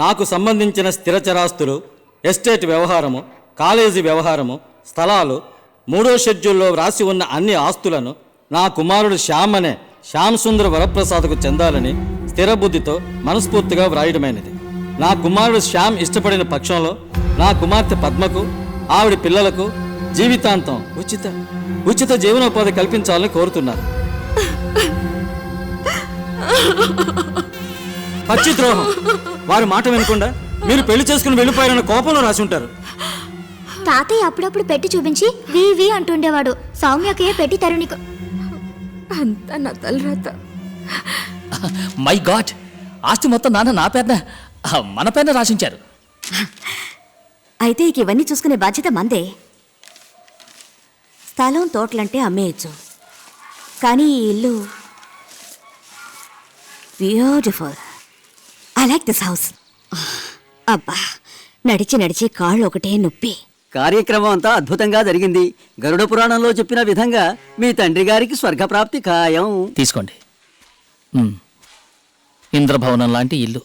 నాకు సంబంధించిన స్థిరచరాస్తులు ఎస్టేట్ వ్యవహారము కాలేజీ వ్యవహారము స్థలాలు మూడో షెడ్యూల్లో వ్రాసి ఉన్న అన్ని ఆస్తులను నా కుమారుడు శ్యామ్ అనే శ్యామ్ సుందర్ వరప్రసాద్కు చెందాలని స్థిరబుద్ధితో మనస్ఫూర్తిగా వ్రాయడమైనది. నా కుమారుడు శ్యామ్ ఇష్టపడిన పక్షంలో నా కుమార్తె పద్మకు ఆవిడ పిల్లలకు జీవితాంతం ఉచిత ఉచిత జీవనోపాధి కల్పించాలని కోరుతున్నారు. పచ్చిద్రోహం వారి మాట వినకుండా మీరు పెళ్ళి చేసుకుని వెళ్ళిపోయారన్న కోపంలో రాసి ఉంటారు. తాతయ్య అప్పుడప్పుడు పెట్టి చూపించి వి వి అంటుండేవాడు. సౌమ్యకే పెట్టి తరుణికు అంతా నా తలరాత. మై గాడ్ ఆస్తి మొత్తం నాన్న నా పేరున మన పేరున రాసించారు. అయితే ఇక ఇవన్నీ చూసుకునే బాధ్యత మందే. స్థలం తోటలంటే అమ్మేయచ్చు. కానీ ఈ ఇల్లు beautiful I like this house అబ్బా నడిచి నడిచి కాళ్ళు ఒకటే నొప్పి. కార్యక్రమం అంతా అద్భుతంగా జరిగింది. గరుడ పురాణంలో చెప్పిన విధంగా మీ తండ్రి గారికి స్వర్గప్రాప్తి ఖాయం. తీసుకోండి. ఇంద్రభవనం లాంటి ఇల్లు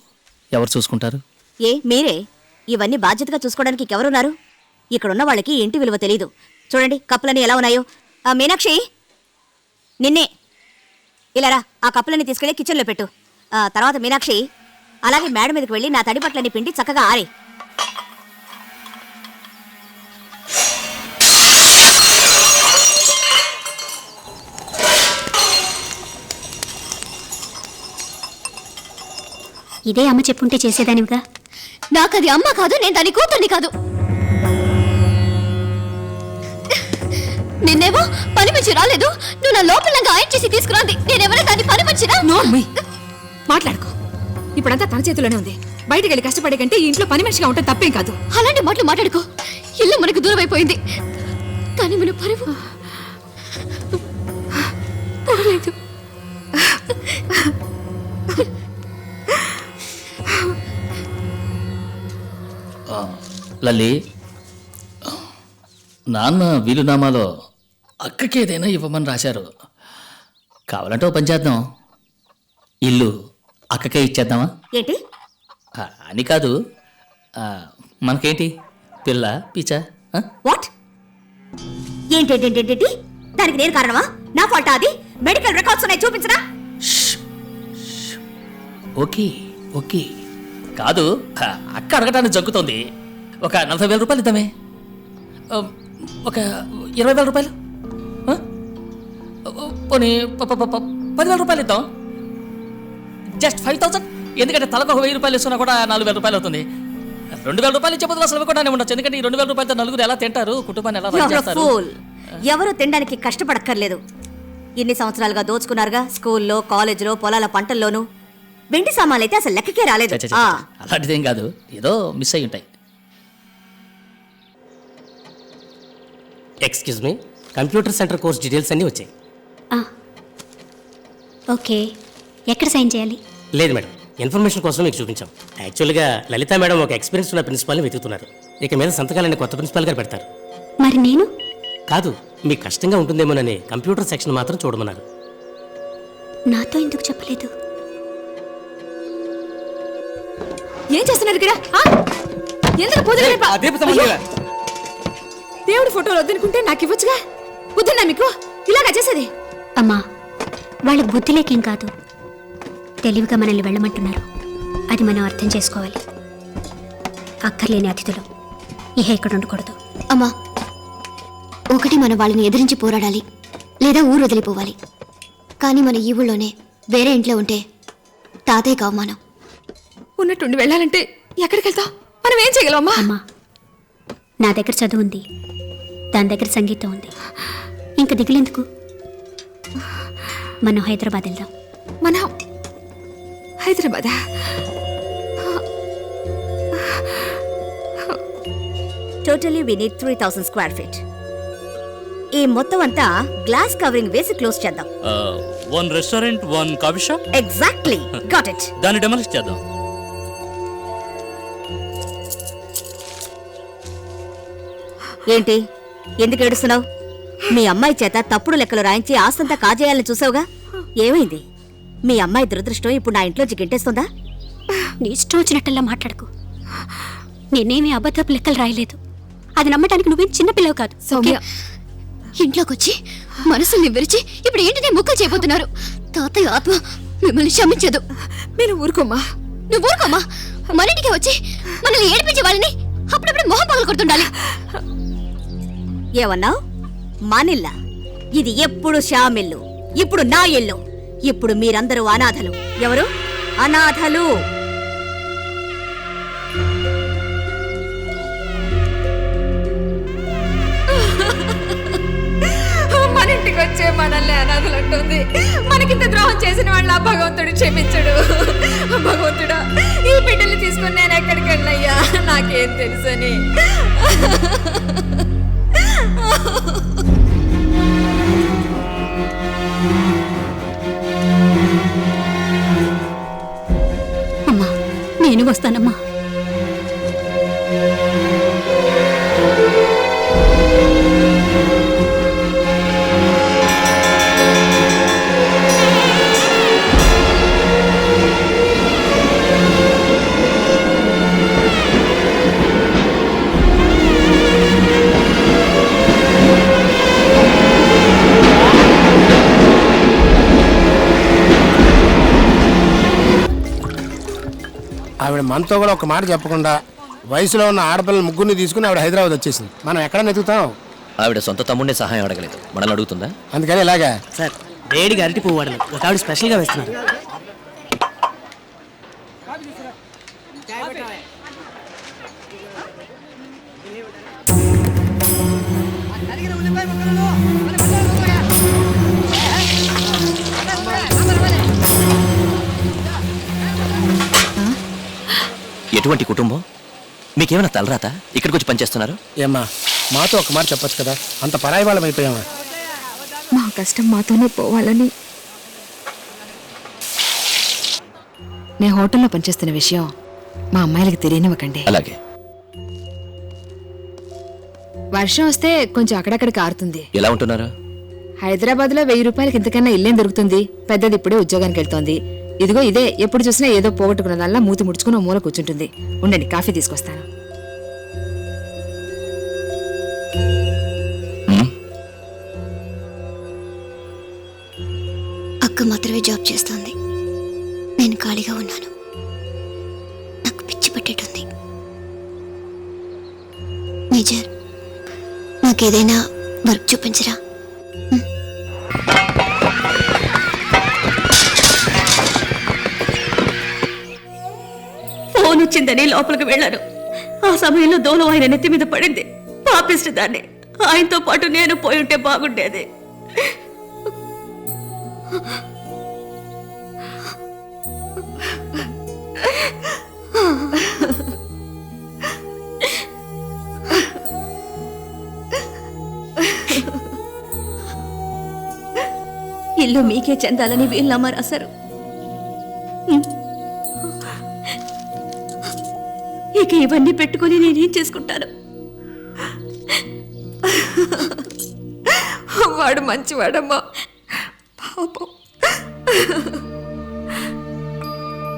ఎవరు చూసుకుంటారు? ఏ మీరే? ఇవన్నీ బాధ్యతగా చూసుకోవడానికి ఎవరున్నారు ఇక్కడున్న వాళ్ళకి ఇంటి విలువ తెలీదు. చూడండి కప్పులన్నీ ఎలా ఉన్నాయో. ఆ మీనాక్షి నిన్నే. ఇలా రా ఆ కప్పులన్నీ తీసుకెళ్ళి కిచెన్లో పెట్టు. ఆ తర్వాత మీనాక్షి అలాగే మేడ మీదకి వెళ్ళి నా తడి బట్టలన్నీ పిండి చక్కగా ఆరే. ఇదే అమ్మ చెప్పుంటే చేసేదానివిగా? నాకు అది అమ్మ కాదు నేను దాని కూతుర్ని కాదు. నిన్నేమో పని మంచి రాలేదు నువ్వు నా లోపలంగా ఆయన చేసి తీసుకురాంది. నేనెవరో దాన్ని పని మంచిరా మాట్లాడుకో. ఇప్పుడంతా తన చేతిలోనే ఉంది. బయటికి వెళ్ళి కష్టపడే కంటే ఈ ఇంట్లో పని మనిషిగా ఉంటే తప్పేం కాదు. అలాంటి మాటలు మాట్లాడుకో. ఇల్లు మనకు దూరం అయిపోయింది. కానీ మన పరువు లల్లి. నాన్న వీలునామాలో అక్కకి ఏదైనా ఇవ్వమని రాశారు. కావాలంటే ఓ పని చేద్దాం. ఇల్లు అక్కకే ఇచ్చేద్దామా? ఏంటి? ఆ, అని కాదు. ఆ, మనకేంటి? పిల్ల పిచ్చా ఆ? వాట్? ఏంటేంటేంటేంటి దానికి నేను కారణమా? నా ఫాల్ట్ అది? మెడికల్ రికార్డ్స్ ఉన్నాయి చూపించరా? Okay okay. కాదు ఆ, అక్క అడగటానికి జగ్గుతోంది ఒక నలభై వేల రూపాయలు ఇద్దామే. ఆ, ఒక ఇరవై వేల రూపాయలు? ఆ? ఓ, పోనీ ప- ప- ప- ప- పదివేల రూపాయలు ఇద్దాం. Just five thousand. ఎందుకంటే తలకు ఒక వెయ్యి రూపాయలు ఇస్తున్నా కూడా నాలుగు వేల రూపాయలు అవుతుంది. రెండు వేల రూపాయలు ఇచ్చే బదులు అసలు ఇవ్వకుండానే ఉండొచ్చు. ఎందుకంటే ఈ రెండు వేల రూపాయలతో నలుగురు ఎలా తింటారు? కుటుంబాన్ని ఎలా రన్ చేస్తారు? ఎవరు తినడానికి కష్టపడక్కర్లేదు. ఇన్ని సంవత్సరాలుగా దోచుకున్నారుగా? స్కూల్లో కాలేజీలో పొలాల పంటల్లోనూ. వెండి సామాన్లు అయితే అసలు లెక్కకే రాలేదు. చ, చ, చ, ఆ, చ. అలాంటిదేం కాదు. ఏదో మిస్ అయి ఉంటాయి. Excuse me computer centre course details అన్నీ వచ్చాయి. ఓకే. ఎక్కడ సైన్ చేయాలి? లేదు మేడం. ఇన్ఫర్మేషన్ కోసం మీకు చూపించాం. యాక్చువల్గా లలిత మేడం ఒక ఎక్స్పీరియన్స్ ఉన్న ప్రిన్సిపాల్ని వెతుకుతున్నారు. ఇక మీద సంతకాలన్నీ కొత్త ప్రిన్సిపాల్ గారు పెడతారు. మరి నేను? కాదు మీకు కష్టంగా ఉంటుందేమోనని కంప్యూటర్ సెక్షన్ మాత్రం చూడమన్నారు. నాతో ఎందుకు చెప్పలేదు? ఏం చేస్తున్నారు ఇక్కడ? ఆ? ఎందుకు అయ్యో! దేవుడి ఫోటోలు వద్దనుకుంటే నాకు ఇవ్వచ్చుగా? వద్దున్నా మీకు? ఇలాగా చేసేది? అమ్మా వాళ్ళకి బుద్ధి లేకేం కాదు. తెలివిగా మనల్ని వెళ్ళమంటున్నారు. అది మనం అర్థం చేసుకోవాలి. అక్కర్లేని అతిథులు. ఇహ ఇక్కడ ఉండకూడదు. అమ్మా ఒకటి మనం వాళ్ళని ఎదిరించి పోరాడాలి లేదా ఊరు వదిలిపోవాలి. కానీ మన ఈ ఊళ్ళోనే వేరే ఇంట్లో ఉంటే తాతయ్యకు అవమానం. ఉన్నట్టుండి వెళ్ళాలంటే ఎక్కడికి వెళ్తాం మనం ఏం చేయగలమమ్మా అమ్మా నా దగ్గర చదువు ఉంది. దాని దగ్గర సంగీతం ఉంది. ఇంక దిగులేందుకు? మనం హైదరాబాద్ వెళ్దాం. మనం హైదరాబాదా? Totally we need three thousand square feet ఈ మొత్తం అంతా గ్లాస్ కవరింగ్ వేసి క్లోజ్ చేద్దాం. One restaurant one coffee shop exactly got it దాన్ని డెమలిష్ చేద్దాం. ఏంటి? ఎందుకు ఏడుస్తున్నావు? మీ అమ్మాయి చేత తప్పుడు లెక్కలు రాయించి ఆస్తంతా కాజేయాలని చూసావుగా? ఏమైంది? మీ అమ్మాయి దురదృష్టం ఇప్పుడు నా ఇంట్లోంచి గింటేస్తుందా నీ ఇష్టం వచ్చినట్టల్లా మాట్లాడకు. నేనేమి అబద్ధపు లెక్కలు రాయలేదు. అది నమ్మటానికి నువ్వేం చిన్నపిల్లవు కాదు సౌమ్య. ఇంట్లోకి వచ్చి మనసుని విరిచి ఇప్పుడు ఏంటి నేను ముక్కలు చేయబోతున్నారు? తాతయ్య ఆత్మ మిమ్మల్ని క్షమించదు. మీరు ఊరుకోమ్మా. నువ్వు ఊరుకోమా మన ఇంటికి వచ్చి మనల్ని ఏడిపించే వాళ్ళని అప్పుడప్పుడు మొహం పగలు కొడుతుండాలి ఏమన్నావు? మానిల్లా? ఇది ఎప్పుడు శ్యామిల్లు ఇప్పుడు నా ఇల్లు? ఇప్పుడు మీరందరూ అనాథలు. ఎవరు? అనాథలు. మన ఇంటికి వచ్చే మనల్ని అనాథలు అంటుంది. మనకింత ద్రోహం చేసిన వాళ్ళ భగవంతుడు క్షమించడు. భగవంతుడా ఈ బిడ్డలు తీసుకుని నేను ఎక్కడికి వెళ్ళయ్యా నాకేం తెలుసని. నేను వస్తానమ్మా. ఆవిడ మనతో కూడా ఒక మాట చెప్పకుండా వయసులో ఉన్న ఆడపిల్లల ముగ్గురిని తీసుకుని ఆవిడ హైదరాబాద్ వచ్చేసింది. మనం ఎక్కడ వెతుకుతాం. ఆవిడ సొంత తమ్ముడిని సహాయం అడగలేదు. మనల్ని అడుగుతుందా? అందుకని ఇలాగా. సార్ వేడిగా అరటి పువ్వు వాడలు ఒక ఆవిడ స్పెషల్గా వేస్తున్నారు. ఎటువంటి కుటుంబం? మీకేమైనా తలరాత? ఇక్కడికి వచ్చి పనిచేస్తున్నారు? ఏమ్మా మాతో ఒక మాట చెప్పొచ్చు కదా? అంత పరాయి వాళ్ళం అయిపోయామా మా కష్టం మాతోనే పోవాలని. నేను హోటల్లో పనిచేస్తున్న విషయం మా అమ్మాయిలకి తెలియనివ్వకండి. అలాగే. వర్షం వస్తే కొంచెం అక్కడక్కడ కారుతుంది. ఎలా ఉంటున్నారు? హైదరాబాద్లో వెయ్యి రూపాయలకి ఇంతకన్నా ఇల్లేం దొరుకుతుంది? పెద్దది ఇప్పుడే ఉద్యోగానికి వెళ్తోంది. ఇదిగో ఇదే ఎప్పుడు చూసినా ఏదో పోగొట్టుకున్నదల్లా మూతి ముడుచుకుని మూల కూర్చుంటుంది. ఉండండి కాఫీ తీసుకొస్తాను? అక్క మాత్రమే జాబ్ చేస్తోంది. నేను ఖాళీగా ఉన్నాను. నాకు పిచ్చి పట్టేటుంది. మేజర్ నాకేదైనా వర్క్ చూపించరా? వచ్చిందని లోపలికి వెళ్ళాను. ఆ సమయంలో దోలం ఆయన నెత్తి మీద పడింది. పాపిస్ట్ దాన్ని. ఆయనతో పాటు నేను పోయి ఉంటే బాగుండేది. ఇల్లు మీకే చెందాలని వీళ్ళమ్మ రాశారు ఇక ఇవన్నీ పెట్టుకొని నేనేం చేసుకుంటాను? వాడు మంచివాడమ్మా. పాపం.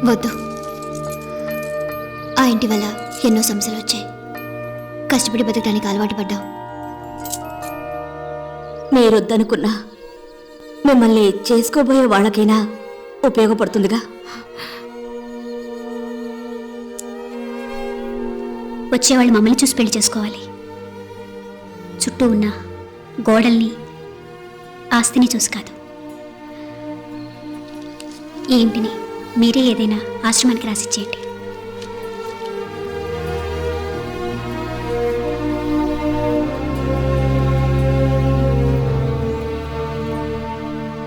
వద్దు. ఆ ఇంటి వల్ల ఎన్నో సమస్యలు వచ్చాయి. కష్టపడి బతకడానికి అలవాటు పడ్డాం. మీరొద్దనుకున్నా. మిమ్మల్ని చేసుకోబోయే వాళ్ళకైనా ఉపయోగపడుతుందిగా. వచ్చేవాళ్ళు మమ్మల్ని చూసి పెళ్ళి చేసుకోవాలి. చుట్టూ ఉన్న గోడల్ని ఆస్తిని చూసి కాదు. ఈ ఇంటిని మీరే ఏదైనా ఆశ్రమానికి రాసిచ్చేయండి.